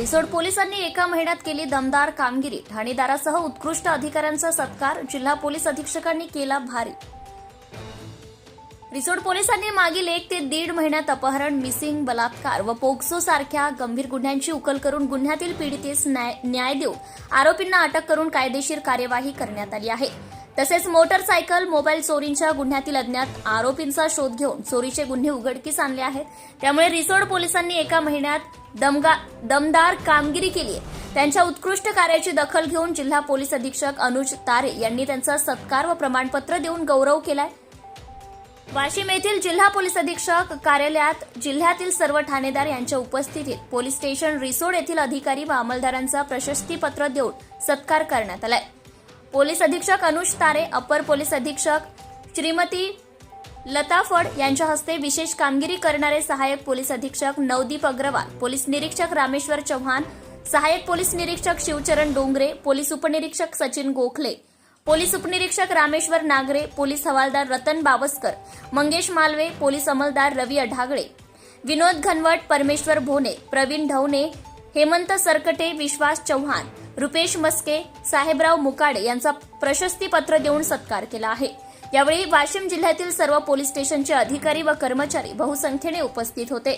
रिसोड पोलिसांनी एका महिन्यात केली दमदार कामगिरी. ठाणेदारासह उत्कृष्ट अधिकाऱ्यांचा सत्कार जिल्हा पोलीस अधीक्षकांनी केला भारी. रिसोड पोलिसांनी मागील एक ते दीड महिन्यात अपहरण मिसिंग बलात्कार व पोक्सो सारख्या गंभीर गुन्ह्यांची उकल करून गुन्ह्यातील पीडितेस न्याय देऊन आरोपींना अटक करून कायदेशीर कार्यवाही करण्यात आली आहे. तसेच मोटरसायकल मोबाईल चोरींच्या गुन्ह्यातील अज्ञात आरोपींचा शोध घेऊन चोरीचे गुन्हे उघडकीस आणले आहेत. त्यामुळे रिसोड पोलिसांनी एका महिन्यात दमगा दमदार कामगिरी केली आहे. त्यांच्या उत्कृष्ट कार्याची दखल घेऊन जिल्हा पोलीस अधीक्षक अनुज तारे यांनी त्यांचा सत्कार व प्रमाणपत्र देऊन गौरव केलाय. वाशिम येथील जिल्हा पोलीस अधीक्षक कार्यालयात जिल्ह्यातील सर्व ठाणेदार यांच्या उपस्थितीत पोलीस स्टेशन रिसोड येथील अधिकारी व अंमलदारांचा प्रशस्तीपत्र देऊन सत्कार करण्यात आलाय. पोलीस अधीक्षक अनुज तारे अपर पोलीस अधीक्षक श्रीमती लता फड यांच्या हस्ते विशेष कामगिरी करणारे सहाय्यक पोलीस अधीक्षक नवदीप अग्रवाल पोलीस निरीक्षक रामेश्वर चव्हाण सहाय्यक पोलीस निरीक्षक शिवचरण डोंगरे पोलीस उपनिरीक्षक सचिन गोखले पोलीस उपनिरीक्षक रामेश्वर नागरे पोलीस हवालदार रतन बावस्कर मंगेश मालवे पोलीस अंमलदार रवी अढागळे विनोद घनवट परमेश्वर भोने प्रवीण ढवणे हेमंत सरकटे विश्वास चव्हाण रुपेश मस्के साहेबराव मुकाडे यांचा प्रशस्तीपत्र देऊन सत्कार केला आहे. यावेळी वाशिम जिल्ह्यातील सर्व पोलीस स्टेशनचे अधिकारी व कर्मचारी बहुसंख्येने उपस्थित होते.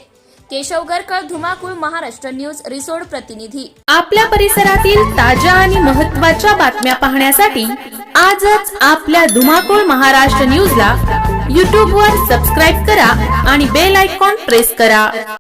केशव गरकर धुमाकूळ महाराष्ट्र न्यूज रिसोड प्रतिनिधी. आपल्या परिसरातील ताज्या आणि महत्त्वाच्या बातम्या पाहण्यासाठी आजच आपल्या धुमाकूळ महाराष्ट्र न्यूजला यूट्यूबवर सबस्क्राईब करा आणि बेल आयकॉन प्रेस करा.